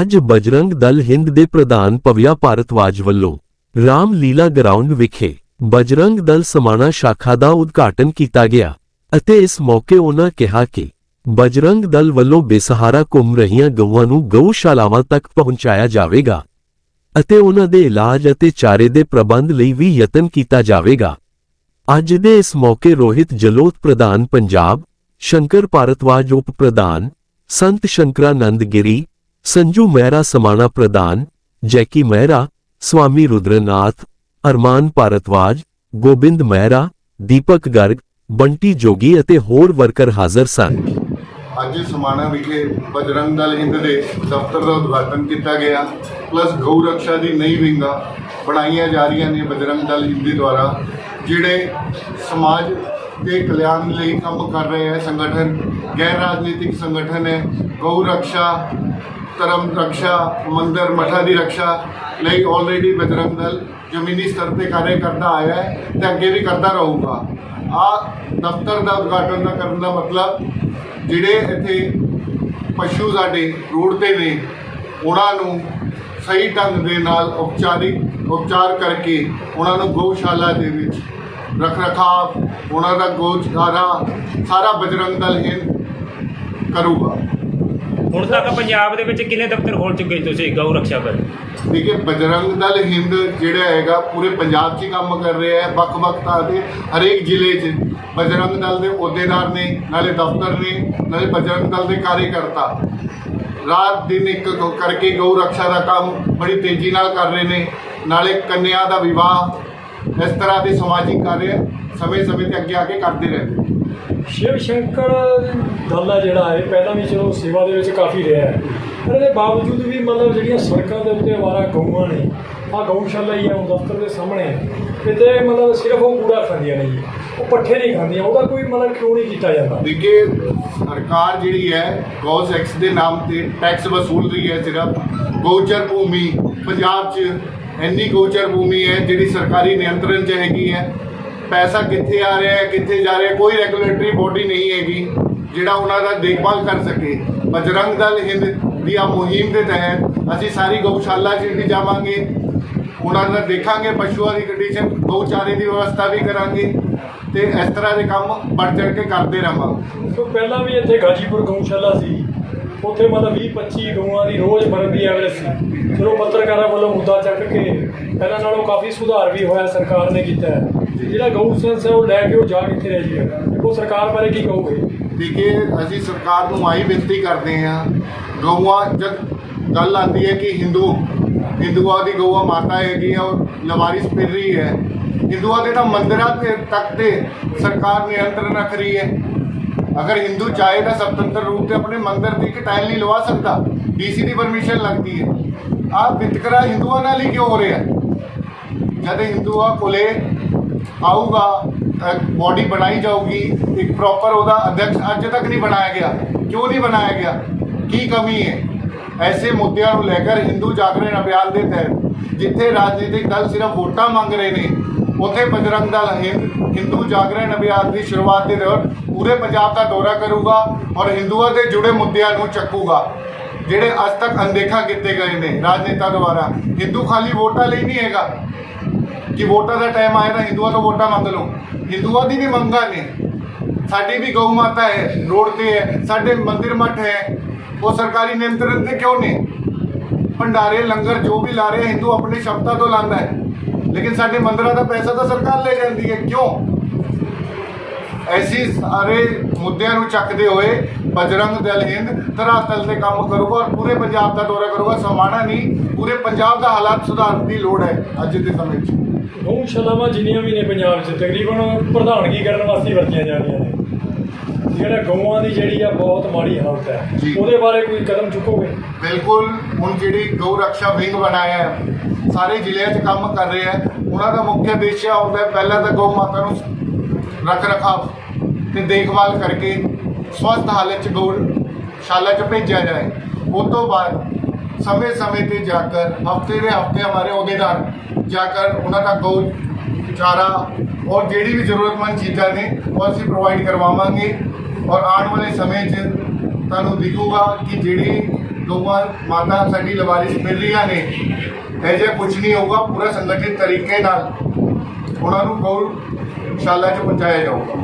ਅੱਜ ਬਜਰੰਗ ਦਲ ਹਿੰਦ ਦੇ ਪ੍ਰਧਾਨ ਪਵਿਆ ਭਾਰਤਵਾਜ ਵੱਲੋਂ ਰਾਮ ਲੀਲਾ ਗਰਾਊਂਡ ਵਿਖੇ ਬਜਰੰਗ ਦਲ ਸਮਾਣਾ ਸ਼ਾਖਾ ਦਾ ਉਦਘਾਟਨ ਕੀਤਾ ਗਿਆ ਅਤੇ ਇਸ ਮੌਕੇ ਉਹਨਾਂ ਕਿਹਾ ਕਿ ਬਜਰੰਗ ਦਲ ਵੱਲੋਂ ਬੇਸਹਾਰਾ ਘੁੰਮ ਰਹੀਆਂ ਗਊਆਂ ਨੂੰ ਗਊਸ਼ਾਲਾਵਾਂ ਤੱਕ ਪਹੁੰਚਾਇਆ ਜਾਵੇਗਾ ਅਤੇ ਉਹਨਾਂ ਦੇ ਇਲਾਜ ਅਤੇ ਚਾਰੇ ਦੇ ਪ੍ਰਬੰਧ ਲਈ ਵੀ ਯਤਨ ਕੀਤਾ ਜਾਵੇਗਾ। ਅੱਜ ਦੇ ਇਸ ਮੌਕੇ ਰੋਹਿਤ ਜਲੋਤ ਪ੍ਰਧਾਨ ਪੰਜਾਬ, ਸ਼ੰਕਰ ਭਾਰਤਵਾਜ ਉਪ ਪ੍ਰਧਾਨ, ਸੰਤ ਸ਼ੰਕਰਾਨੰਦ ਗਿਰੀ ਸੰਜੂ ਮਹਿਰਾ ਸਮਾਣਾ ਪ੍ਰਧਾਨ, ਜੈਕੀ ਮਹਿਰਾ, ਸਵਾਮੀ ਰੁਦਰਨਾਥ, ਅਰਮਾਨ ਭਾਰਤਵਾਜ ਗੋਬਿੰਦ ਮਹਿਰਾ, ਦੀਪਕ ਗਰਗ, ਬੰਟੀ ਜੋਗੀ ਅਤੇ ਹੋਰ ਵਰਕਰ ਹਾਜ਼ਰ ਸਨ। ਅੱਜ ਸਮਾਣਾ ਵਿਖੇ ਬਜਰੰਗ ਦਲ ਹਿੰਦ ਦੇ ਦਫ਼ਤਰ ਦਾ ਉਦਘਾਟਨ ਕੀਤਾ ਗਿਆ, ਪਲੱਸ ਗਊ ਰੱਖਿਆ ਦੀ ਨਈ ਵਿੰਗਾ ਬਣਾਈਆਂ ਜਾ ਰਹੀਆਂ ਨੇ ਬਜਰੰਗ ਦਲ ਹਿੰਦ ਦੁਆਰਾ, ਜਿਹੜੇ ਸਮਾਜ ਦੇ ਕਲਿਆਣ ਲਈ ਕੰਮ ਕਰ ਰਹੇ ਹੈ ਸੰਗਠਨ, ਗੈਰ ਰਾਜਨੀਤਿਕ ਸੰਗਠਨ ਹੈ, ਗਊ ਰੱਖਿਆ ਧਰਮ ਰਕਸ਼ਾ, ਮੰਦਰ, ਮਠਾਂ ਦੀ ਰਕਸ਼ਾ ਲਈ ਆਲਰੇਡੀ ਬਜਰੰਗ ਦਲ ਜ਼ਮੀਨੀ ਸਤਰ ਤੇ ਕਾਰਜ ਕਰਦਾ ਆਇਆ ਹੈ ਤੇ ਅੱਗੇ ਵੀ ਕਰਦਾ ਰਹੂਗਾ। ਆ ਦਫ਼ਤਰ ਦਾ ਉਦਘਾਟਨ ਦਾ ਕਰਨ ਦਾ ਮਤਲਬ ਜਿਹੜੇ ਇੱਥੇ ਪਸ਼ੂ ਸਾਡੇ ਰੋਡ ਤੇ ਨੇ, ਉਹਨਾਂ ਨੂੰ ਸਹੀ ਢੰਗ ਦੇ ਨਾਲ ਉਪਚਾਰਿਕ ਉਪਚਾਰ ਕਰਕੇ ਉਹਨਾਂ ਨੂੰ ਗਊਸ਼ਾਲਾ ਦੇ ਵਿੱਚ ਰੱਖ ਰਖਾਵ ਉਹਨਾਂ ਦਾ ਗੋਚਾਰਾ ਸਾਰਾ ਬਜਰੰਗ ਦਲ ਹਿੰਦ ਕਰੂਗਾ। ਹੁਣ ਤੱਕ ਪੰਜਾਬ ਦੇ ਵਿੱਚ ਕਿੰਨੇ ਦਫ਼ਤਰ ਖੋਲ ਚੁੱਕੇ ਤੁਸੀਂ ਗਊ ਰੱਖਿਆ ਕਰ ਠੀਕ ਬਜਰੰਗ ਦਲ ਹਿੰਦ ਜਿਹੜਾ ਹੈਗਾ, ਪੂਰੇ ਪੰਜਾਬ 'ਚ ਹੀ ਕੰਮ ਕਰ ਰਿਹਾ ਹੈ, ਵੱਖ-ਵੱਖ ਥਾਂ ਦੇ ਹਰੇਕ ਜ਼ਿਲ੍ਹੇ 'ਚ। ਬਜਰੰਗ ਦਲ ਦੇ ਅਹੁਦੇਦਾਰ ਨੇ, ਨਾਲੇ ਦਫ਼ਤਰ ਨੇ, ਨਾਲੇ ਬਜਰੰਗ ਦਲ ਦੇ ਕਾਰਜਕਰਤਾ। ਰਾਤ ਦਿਨ ਇੱਕ ਕਰਕੇ ਗਊ ਰੱਖਿਆ ਦਾ ਕੰਮ ਬੜੀ ਤੇਜ਼ੀ ਨਾਲ ਕਰ ਰਹੇ ਨੇ। ਨਾਲੇ ਕੰਨਿਆ ਦਾ ਵਿਵਾਹ ਇਸ ਤਰ੍ਹਾਂ ਦੇ ਸਮਾਜਿਕ ਕਾਰਜ ਸਮੇਂ-ਸਮੇਂ ਤੇ ਅੱਗੇ ਆ ਕੇ ਕਰਦੇ ਰਹਿੰਦੇ ਨੇ। ਸ਼ਿਵ ਸ਼ੰਕਰ ਦਲ ਹੈ ਜਿਹੜਾ ਹੈ ਪਹਿਲਾਂ ਵੀ ਚਲੋ ਸੇਵਾ ਦੇ ਵਿੱਚ ਕਾਫੀ ਰਿਹਾ ਹੈ। ਪਰ ਇਹਦੇ ਬਾਵਜੂਦ ਵੀ ਮਤਲਬ ਜਿਹੜੀਆਂ ਸੜਕਾਂ ਦੇ ਉੱਤੇ ਆਵਾਰਾ ਗਊਆਂ ਨੇ ਆ ਗਊਸ਼ਾਲਾ ਹੀ ਹੈ, ਉਹ ਦਫ਼ਤਰ ਦੇ ਸਾਹਮਣੇ ਹੈ। ਤੇ ਮਤਲਬ ਸਿਰਫ ਉਹ ਕੂੜਾ ਖਾਂਦੀਆਂ ਨੇ ਜੀ, ਉਹ ਪੱਠੇ ਨਹੀਂ ਖਾਂਦੀਆਂ, ਉਹਦਾ ਕੋਈ ਮਤਲਬ ਕਿਉਂ ਨਹੀਂ ਕੀਤਾ ਜਾਂਦਾ? ਦੇਖिए ਸਰਕਾਰ ਜਿਹੜੀ ਹੈ, ਗੌਸ ਐਕਸ ਦੇ ਨਾਮ ਤੇ ਟੈਕਸ ਵਸੂਲ ਰਹੀ ਹੈ ਸਿਰਫ ਗੋਚਰ ਭੂਮੀ, ਪੰਜਾਬ 'ਚ ਇੰਨੀ ਗੋਚਰ ਭੂਮੀ ਹੈ ਜਿਹੜੀ ਸਰਕਾਰੀ ਨਿਯੰਤਰਣ 'ਚ ਹੈਗੀ ਹੈ। ਪੈਸਾ ਕਿੱਥੇ ਆ ਰਿਹਾ ਹੈ, ਕਿੱਥੇ ਜਾ ਰਿਹਾ ਕੋਈ ਰੈਗੂਲੇਟਰੀ ਬੋਡੀ ਨਹੀਂ ਹੈਗੀ ਜਿਹੜਾ ਉਹਨਾਂ ਦਾ ਦੇਖਭਾਲ ਕਰ ਸਕੇ। ਬਜਰੰਗ ਦਲ ਹਿੰਦ ਦੀ ਆ ਮੁਹਿੰਮ ਦੇ ਤਹਿਤ ਅਸੀਂ ਸਾਰੀ ਗਊਸ਼ਾਲਾ 'ਚ ਵੀ ਜਾਵਾਂਗੇ। ਉਹਨਾਂ ਦਾ ਦੇਖਾਂਗੇ, ਪਸ਼ੂਆਂ ਦੀ ਕੰਡੀਸ਼ਨ ਗਊਚਾਰੇ ਦੀ ਵਿਵਸਥਾ ਵੀ ਕਰਾਂਗੇ ਤੇ ਇਸ ਤਰ੍ਹਾਂ ਦੇ ਕੰਮ ਵੱਧ ਚੜ ਕੇ ਕਰਦੇ ਰਹਾਂਗੇ। ਸੋ ਪਹਿਲਾਂ ਵੀ ਇੱਥੇ ਗਾਜੀਪੁਰ ਗਊਸ਼ਾਲਾ ਸੀ। ਉੱਥੇ ਮਤਲਬ 20 25 ਗਊਆਂ ਦੀ ਰੋਜ਼ ਮਰਨ ਦੀ ਐਵਰੇਜ ਸੀ। ਚਲੋ ਪੱਤਰਕਾਰਾਂ ਵੱਲੋਂ ਮੁੱਦਾ ਚੱਕ ਕੇ ਪਹਿਲਾਂ ਨਾਲੋਂ ਕਾਫੀ ਸੁਧਾਰ ਵੀ ਹੋਇਆ ਸਰਕਾਰ ਨੇ ਕੀਤਾ ਹੈ। ਜਿਹੜਾ ਗਊ ਸੈਂਸ ਹੈ, ਉਹ ਲੈ ਕੇ ਉਹ ਜਾ ਕਿੱਥੇ ਰਹਿ ਹੈ? ਉਹ ਸਰਕਾਰ ਬਾਰੇ ਕੀ ਕਹੋਗੇ? ਦੇਖिए ਅਸੀਂ ਸਰਕਾਰ ਨੂੰ ਆਈ ਬੇਨਤੀ ਕਰਦੇ ਹਾਂ, ਗਊਆਂ ਜਦ ਗੱਲ ਆਉਂਦੀ ਹੈ ਕਿ ਹਿੰਦੂ, ਹਿੰਦੂਆਂ ਦੀ ਗਊਆ ਮਾਤਾ ਹੈਗੀ ਹੈ ਔਰ ਲਵਾਰਿਸ ਫਿਰ ਰਹੀ ਹੈ। ਹਿੰਦੂਆਂ ਦੇ ਤਾਂ ਮੰਦਰਾਂ ਤੇ ਤੱਕ ਤੇ ਸਰਕਾਰ ਨਿਯੰਤਰਣ ਰੱਖ ਰਹੀ ਹੈ। ਅਗਰ ਹਿੰਦੂ ਚਾਹੇ ਤਾਂ ਸੁਤੰਤਰ ਰੂਪ ਤੇ ਆਪਣੇ ਮੰਦਿਰ ਦੀ ਇੱਕ ਟਾਈਲ ਨਹੀਂ ਲਵਾ ਸਕਦਾ ਡੀਸੀ ਦੀ ਪਰਮਿਸ਼ਨ ਲੱਗਦੀ ਹੈ ਆਹ ਵਿਤਕਰਾ ਹਿੰਦੂਆਂ ਨਾਲ ਹੀ ਕਿਉਂ ਹੋ ਰਿਹਾ ਹੈ ਜਦ ਹਿੰਦੂਆਂ ਕੋਲੇ ਆਊਗਾ ਬੋਡੀ ਬਣਾਈ ਜਾਊਗੀ ਇੱਕ ਪ੍ਰੋਪਰ ਉਹਦਾ ਅਧਿਕਸ਼ ਅੱਜ ਤੱਕ ਨਹੀਂ ਬਣਾਇਆ ਗਿਆ ਕਿਉਂ ਨਹੀਂ ਬਣਾਇਆ ਗਿਆ ਕੀ ਕਮੀ ਹੈ ਐਸੇ ਮੁੱਦਿਆਂ ਨੂੰ ਲੈ ਕੇ ਹਿੰਦੂ ਜਾਗਰਣ ਅਭਿਆਨ ਦੇ ਤਹਿਤ ਜਿੱਥੇ ਰਾਜਨੀਤਿਕ ਦਲ ਸਿਰਫ ਵੋਟਾਂ ਮੰਗ ਰਹੇ ਨੇ ਉੱਥੇ ਬਜਰੰਗ ਦਲ ਹਿੰਦ ਹਿੰਦੂ ਜਾਗਰਣ ਅਭਿਆਨ ਦੀ ਸ਼ੁਰੂਆਤ ਦੇ ਦੌਰਾਨ ਪੂਰੇ ਪੰਜਾਬ ਦਾ ਦੌਰਾ ਕਰੂਗਾ ਔਰ ਹਿੰਦੂਆਂ ਦੇ ਜੁੜੇ ਮੁੱਦਿਆਂ ਨੂੰ ਚੱਕੂਗਾ, ਜਿਹੜੇ ਅੱਜ ਤੱਕ ਅਣਦੇਖਾ ਕੀਤੇ ਗਏ ਨੇ ਰਾਜਨੇਤਾ ਦੁਆਰਾ। ਹਿੰਦੂ ਖਾਲੀ ਵੋਟਾਂ ਲਈ ਨਹੀਂ ਹੈਗਾ। ਕਿ ਵੋਟਾਂ ਦਾ ਟਾਈਮ ਆਇਆ ਤਾਂ ਹਿੰਦੂਆਂ ਤੋਂ ਵੋਟਾਂ ਮੰਗ ਲਓ। ਹਿੰਦੂਆਂ ਦੀ ਵੀ ਮੰਗਾਂ ਨੇ। ਸਾਡੀ ਵੀ ਗਊ ਮਾਤਾ ਹੈ, ਰੋਡ ਤੇ ਹੈ, ਸਾਡੇ ਮੰਦਿਰ ਮੱਠ ਹੈ। ਉਹ ਸਰਕਾਰੀ ਨਿਯੰਤਰਣ ਤੇ ਕਿਉਂ ਨੇ? ਭੰਡਾਰੇ, ਲੰਗਰ ਜੋ ਵੀ ਲਾ ਰਹੇ ਹਿੰਦੂ ਆਪਣੇ ਸ਼ਬਦਾਂ ਤੋਂ ਲਾਂਦਾ ਹੈ। ਲੇਕਿਨ ਸਾਡੇ ਮੰਦਿਰਾਂ ਦਾ ਪੈਸਾ ਤਾਂ ਸਰਕਾਰ ਲੈ ਜਾਂਦੀ ਹੈ। ਕਿਉਂ? ਐਸੀ ਸਾਰੇ ਮੁੱਦਿਆਂ ਨੂੰ ਚੱਕਦੇ ਹੋਏ ਬਜਰੰਗ ਦਲ ਹਿੰਦ ਧਰਾਤਲ ਤੇ ਕੰਮ ਕਰੂਗਾ ਔਰ ਪੂਰੇ ਪੰਜਾਬ ਦਾ ਦੌਰਾ ਕਰੂਗਾ। ਸਮਾਣਾ ਨਹੀਂ, ਪੂਰੇ ਪੰਜਾਬ ਦਾ ਹਾਲਾਤ ਸੁਧਾਰਨ ਦੀ ਲੋੜ ਹੈ ਅੱਜ ਦੇ ਸਮੇਂ 'ਚ। ਗਊਸ਼ਾਲਾਵਾਂ ਜਿੰਨੀਆਂ ਵੀ ਨੇ ਪੰਜਾਬ 'ਚ, ਤਕਰੀਬਨ ਪ੍ਰਧਾਨਗੀ ਕਰਨ ਵਾਸਤੇ ਵਰਤੀਆਂ ਜਾ ਨੇ? ਜਿਹੜਾ ਗਊਆਂ ਦੀ ਜਿਹੜੀ ਆ ਬਹੁਤ ਮਾੜੀ ਹਾਲਤ ਹੈ ਉਹਦੇ ਬਾਰੇ ਕੋਈ ਕਦਮ ਚੁੱਕੋਗੇ? ਬਿਲਕੁਲ ਹੁਣ ਜਿਹੜੀ ਗਊ ਰੱਖਿਆ ਵਿੰਗ ਬਣਾਇਆ ਹੈ ਸਾਰੇ ਜ਼ਿਲ੍ਹਿਆਂ 'ਚ ਕੰਮ ਕਰ ਰਹੇ ਹੈ ਉਹਨਾਂ ਦਾ ਮੁੱਖ ਉਦੇਸ਼ ਇਹ ਹੁੰਦਾ ਪਹਿਲਾਂ ਤਾਂ ਗਊ ਮਾਤਾ ਨੂੰ ਰੱਖ ਰਖਾਵ ਤੇ ਦੇਖਭਾਲ ਕਰਕੇ ਸਵਸਥ ਹਾਲਤ 'ਚ ਗਊ ਸ਼ਾਲਾ 'ਚ ਭੇਜਿਆ ਜਾਏ। ਉਹ ਤੋਂ ਬਾਅਦ ਸਮੇਂ-ਸਮੇਂ ਤੇ ਜਾ ਕੇ ਹਫ਼ਤੇ ਦੇ ਹਫ਼ਤੇ ਹਮਾਰੇ ਅਹੁਦੇਦਾਰ ਜਾ ਕੇ ਉਹਨਾਂ ਦਾ ਗਊ ਚਾਰਾ ਔਰ ਜਿਹੜੀ ਵੀ ਜ਼ਰੂਰਤਮੰਦ ਚੀਜ਼ਾਂ ਨੇ ਉਹ ਅਸੀਂ ਪ੍ਰੋਵਾਈਡ ਕਰਵਾਵਾਂਗੇ। ਔਰ ਆਉਣ ਵਾਲੇ ਸਮੇਂ 'ਚ ਤੁਹਾਨੂੰ ਦਿਖੂਗਾ ਕਿ ਜਿਹੜੀ ਗਊਆਂ ਮਾਤਾ ਸਾਡੀ ਲਵਾਰਿਸ ਮਿਲ ਰਹੀਆਂ ਨੇ, ਇਹ ਜੇ ਕੁਝ ਨਹੀਂ ਹੋਊਗਾ, ਪੂਰਾ ਸੰਗਠਿਤ ਤਰੀਕੇ ਨਾਲ ਉਹਨਾਂ ਨੂੰ ਗਊਸ਼ਾਲਾ 'ਚ ਪਹੁੰਚਾਇਆ ਜਾਊਗਾ।